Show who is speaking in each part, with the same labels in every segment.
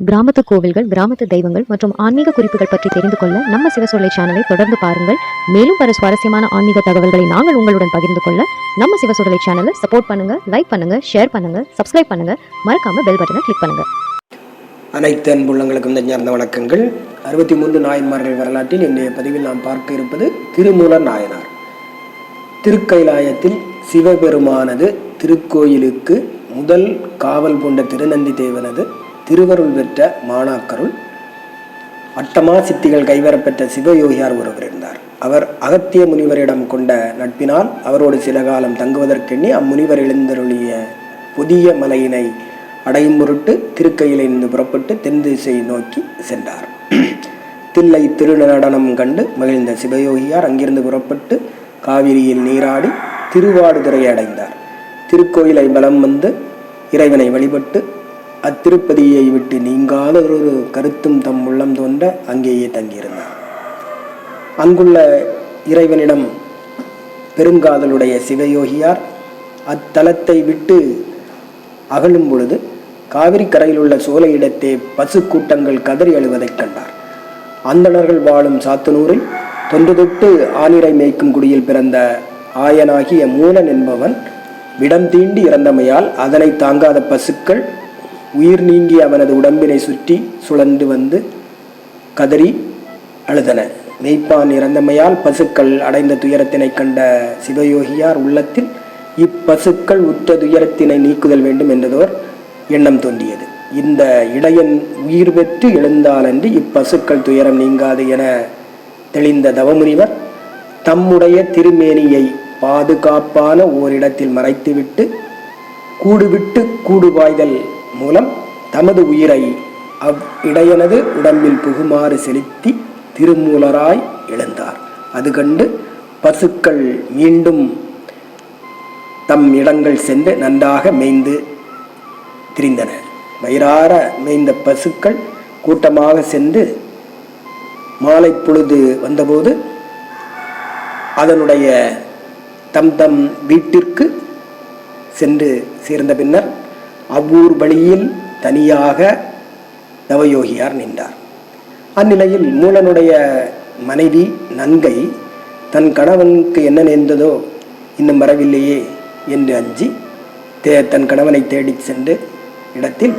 Speaker 1: கிராமத்து கோவில்கள் கிராமத்து தெய்வங்கள் மற்றும் ஆன்மீக குறிப்புகள் பற்றி தெரிந்து கொள்ள நம்ம சிவசொல்லை சேனலை தொடர்ந்து பாருங்கள். மேலும் பல சுவாரஸ்யமான ஆன்மீக தகவல்களை நாங்கள் உங்களுடன் பகிர்ந்து கொள்ள நம்ம சிவசொல்லை சேனலை சப்போர்ட் பண்ணுங்க லைக் பண்ணுங்க ஷேர் பண்ணுங்க சப்ஸ்கிரைப் பண்ணுங்க. மறக்காம பெல் பட்டனை கிளிக் பண்ணுங்க.
Speaker 2: அனைத்து அன்புள்ளங்களுக்கும் நெஞ்சார்ந்த வணக்கங்கள். அறுபத்தி மூன்று நாயன்மார்கள் வரலாற்றில் இன்றைய பதிவில் நாம் பார்க்க இருப்பது திருமூல நாயனார். திருக்கைலாயத்தில் சிவபெருமானது திருக்கோயிலுக்கு முதல் காவல் கொண்ட திருநந்தி தேவனது. திருவருள் பெற்ற மாணாக்கருள் அட்டமா சித்திகள் கைவரப்பெற்ற சிவயோகியார் ஒருவர் இருந்தார். அவர் அகத்திய முனிவரிடம் கொண்ட நட்பினால் அவரோடு சில காலம் தங்குவதற்கெண்ணி அம்முனிவர் எழுந்தருளிய புதிய மலையினை அடையும் பொருட்டு திருக்கையிலிருந்து புறப்பட்டு தென் திசை நோக்கி சென்றார். தில்லை திருநடனம் கண்டு மகிழ்ந்த சிவயோகியார் அங்கிருந்து புறப்பட்டு காவிரியில் நீராடி திருவாடுதுறை அடைந்தார். திருக்கோயிலை பலம் வந்து இறைவனை வழிபட்டு அத்திருப்பதியை விட்டு நீங்காத ஒரு கருத்தும் தம் உள்ளம் தோன்ற அங்கேயே தங்கியிருந்தார் அங்குள்ள இறைவனிடம் பெருங்காதலுடைய சிவயோகியார் அத்தலத்தை விட்டு அகலும் பொழுது காவிரி கரையில் உள்ள சோலையிடத்தே பசு கூட்டங்கள் கதறி அழுவதைக் கண்டார். அந்தணர்கள் வாழும் சாத்தனூரில் தொன்றுதொட்டு ஆனிரை மேய்க்கும் குடியில் பிறந்த ஆயனாகிய மூலன் என்பவன் விடம் தீண்டி இறந்தமையால் அதனை தாங்காத பசுக்கள் உயிர் நீங்கி அவனது உடம்பினை சுற்றி சுழன்று வந்து கதறி அழுதன. மெய்ப்பான் இறந்தமையால் பசுக்கள் அடைந்த துயரத்தினை கண்ட சிவயோகியார் உள்ளத்தில் இப்பசுக்கள் உற்ற துயரத்தினை நீக்குதல் வேண்டும் என்றதோர் எண்ணம் தோன்றியது. இந்த இடையன் உயிர் பெற்று எழுந்தாலன்றி இப்பசுக்கள் துயரம் நீங்காது என தெளிந்த தவமுனிவர் தம்முடைய திருமேனியை பாதுகாப்பான ஓரிடத்தில் மறைத்துவிட்டு கூடுவிட்டு கூடுபாய்தல் மூலம் தமது உயிரை அவ் இடையனது உடம்பில் புகுமாறு செலுத்தி திருமூலராய் எழுந்தார். அது கண்டு பசுக்கள் மீண்டும் தம் இடங்கள் சென்று நன்றாக மேய்ந்து திரிந்தன வயிறார மேய்ந்த பசுக்கள் கூட்டமாக சென்று மாலை பொழுது வந்தபோது அதனுடைய தம் தம் வீட்டிற்கு சென்று சேர்ந்த பின்னர் அவ்வூர் வழியில் தனியாக தவயோகியார் நின்றார். அந்நிலையில் மூலனுடைய மனைவி நங்கை தன் கணவனுக்கு என்ன நேர்ந்ததோ இன்னும் வரவில்லையே என்று அஞ்சி தே தன் கணவனை தேடிச் சென்று இடத்தில்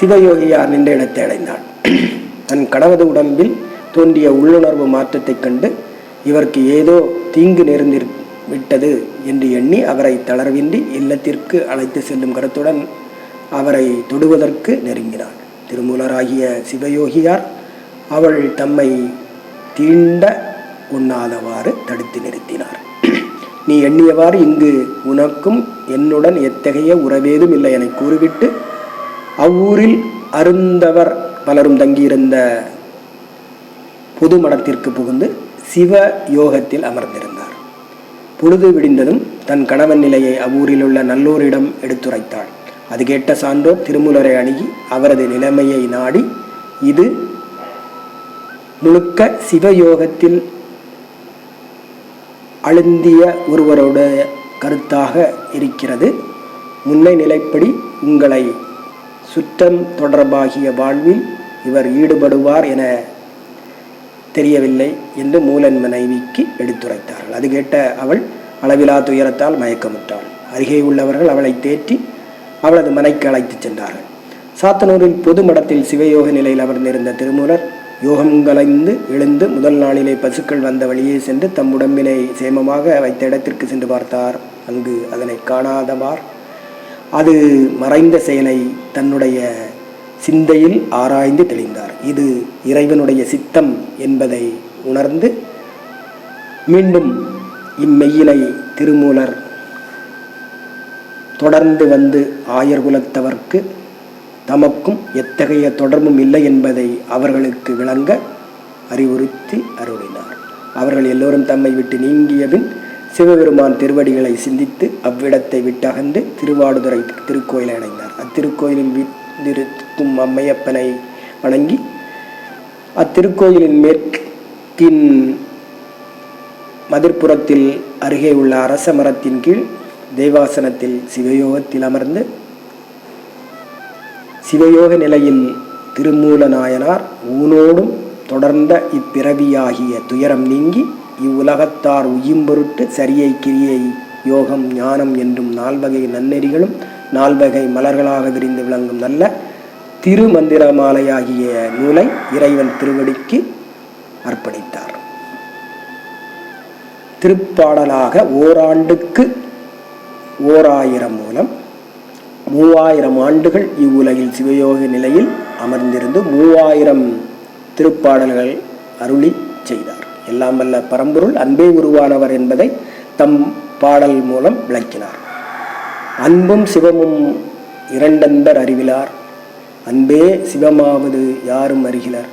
Speaker 2: சிவயோகியார் நின்ற இடத்தை அடைந்தாள். தன் கணவது உடம்பில் தோன்றிய உள்ளுணர்வு மாற்றத்தைக் கண்டு இவருக்கு ஏதோ தீங்கு நேர்ந்திரு விட்டது என்று எண்ணி அவரை தளர்வின்றி இல்லத்திற்கு அழைத்து செல்லும் கருத்துடன் அவரை தொடுவதற்கு நெருங்கினார். திருமூலராகிய சிவயோகியார் அவள் தம்மை தீண்ட உண்ணாதவாறு தடுத்து நிறுத்தினார். நீ எண்ணியவாறு இங்கு உனக்கும் என்னுடன் எத்தகைய உறவேதும் இல்லை என கூறிவிட்டு அவ்வூரில் அருந்தவர் பலரும் தங்கியிருந்த பொது மடத்திற்கு புகுந்து சிவ யோகத்தில் அமர்ந்திருந்தார். பொழுது விடிந்ததும் தன் கணவன் நிலையை அவ்வூரில் உள்ள நல்லோரிடம் எடுத்துரைத்தாள். அது கேட்ட சான்றோர் திருமூலரை அணுகி அவரது நிலைமையை நாடி இது முழுக்க சிவயோகத்தில் அழுந்திய ஒருவருடைய கருத்தாக இருக்கிறது. முன்னை நிலைப்படி உங்களை சுற்றம் தொடர்பாகிய வாழ்வில் இவர் ஈடுபடுவார் என தெரியவில்லை என்று மூலன் மனைவிக்கு எடுத்துரைத்தார்கள். அது கேட்ட அவள் அளவிலா துயரத்தால் மயக்கமுற்றாள். அருகே உள்ளவர்கள் அவளை தேற்றி அவளது மனைக்கு அழைத்துச் சென்றார்கள். சாத்தனூரில் பொது மடத்தில் சிவயோக நிலையில் அமர்ந்திருந்த திருமூலர் யோகம் கலைந்து எழுந்து முதல் நாளிலே பசுக்கள் வந்த வழியே சென்று தம் உடம்பினை சேமமாக வைத்த இடத்திற்கு சென்று பார்த்தார். அங்கு அதனை காணாதவார். அது மறைந்த செயலை தன்னுடைய சிந்தையில் ஆராய்ந்து தெளிந்தார். இது இறைவனுடைய சித்தம் என்பதை உணர்ந்து மீண்டும் இம்மெய்யினை திருமூலர் தொடர்ந்து வந்து ஆயர் குலத்தவர்க்கு தமக்கும் எத்தகைய தொடர்பும் இல்லை என்பதை அவர்களுக்கு விளங்க அறிவுறுத்தி அருளினார். அவர்கள் எல்லோரும் தம்மை விட்டு நீங்கியபின் சிவபெருமான் திருவடிகளை சிந்தித்து அவ்விடத்தை விட்டகன்று திருவாடுதுறை திருக்கோயிலை அடைந்தார். அத்திருக்கோயிலில் நிறுத்தும் அம்மையப்பனை வணங்கி அத்திருக்கோயிலின் மேற்கின் மதிர்ப்புறத்தில் அருகே உள்ள அரச மரத்தின் கீழ் தேவாசனத்தில் சிவயோகத்தில் அமர்ந்து சிவயோக நிலையில் திருமூல நாயனார் ஊனோடும் தொடர்ந்த இப்பிறவியாகிய துயரம் நீங்கி இவ்வுலகத்தார் உயிம்பொருட்டு சரியை கிரியை யோகம் ஞானம் என்றும் நால்வகை நன்னெறிகளும் நால்வகை மலர்களாக விரிந்து விளங்கும் நல்ல திருமந்திரமாலையாகிய நூலை இறைவன் திருவடிக்கு அர்ப்பணித்தார். திருப்பாடலாக ஓராண்டுக்கு ஓராயிரம் மூலம் மூவாயிரம் ஆண்டுகள் இவ்வுலகில் சிவயோக நிலையில் அமர்ந்திருந்து மூவாயிரம் திருப்பாடல்கள் அருளி செய்தார். எல்லாம் வல்ல பரம்பொருள் அன்பே உருவானவர் என்பதை தம் பாடல் மூலம் விளக்கினார். அன்பும் சிவமும் இரண்டன்பர் அறிவிலார். அன்பே சிவமாவது யாரும் அறிகிறார்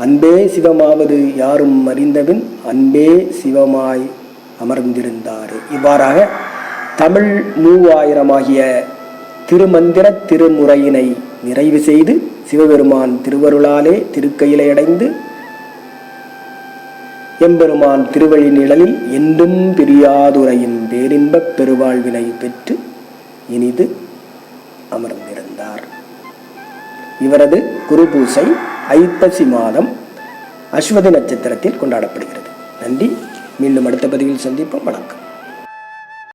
Speaker 2: அன்பே சிவமாவது யாரும் அறிந்தபின் அன்பே சிவமாய் அமர்ந்திருந்தார். இவ்வாறாக தமிழ் மூவாயிரமாகிய திருமந்திர திருமுறையினை நிறைவு செய்து சிவபெருமான் திருவருளாலே திருக்கையிலை அடைந்து எம்பெருமான் திருவழி நிழலில் என்றும் பிரியாதுரையின் பேரின்பப் பெருவாழ்வினை பெற்று இனிது அமர்ந்திருந்தார். இவரது குருபூசை ஐப்பசி மாதம் அஸ்வதி நட்சத்திரத்தில் கொண்டாடப்படுகிறது. நன்றி. மீண்டும் அடுத்த பதிவில் சந்திப்போம். வணக்கம்.